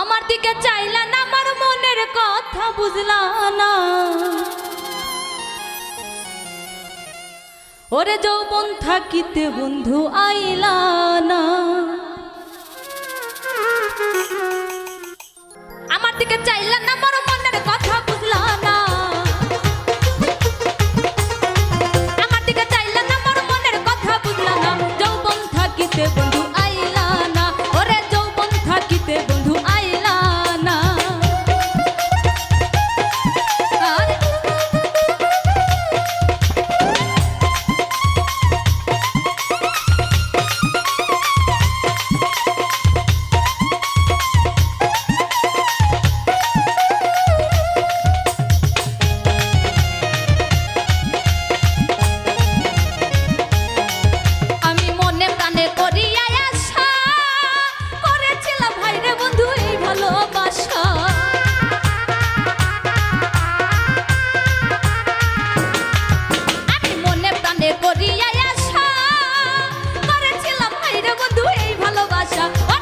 আমার দিকে চাইলা না, আমার মনের কথা বুঝলা না। ওরে যৌবন থাকিতে বন্ধু আইলা না। আমার দিকে চাইলা না i'm Sasha.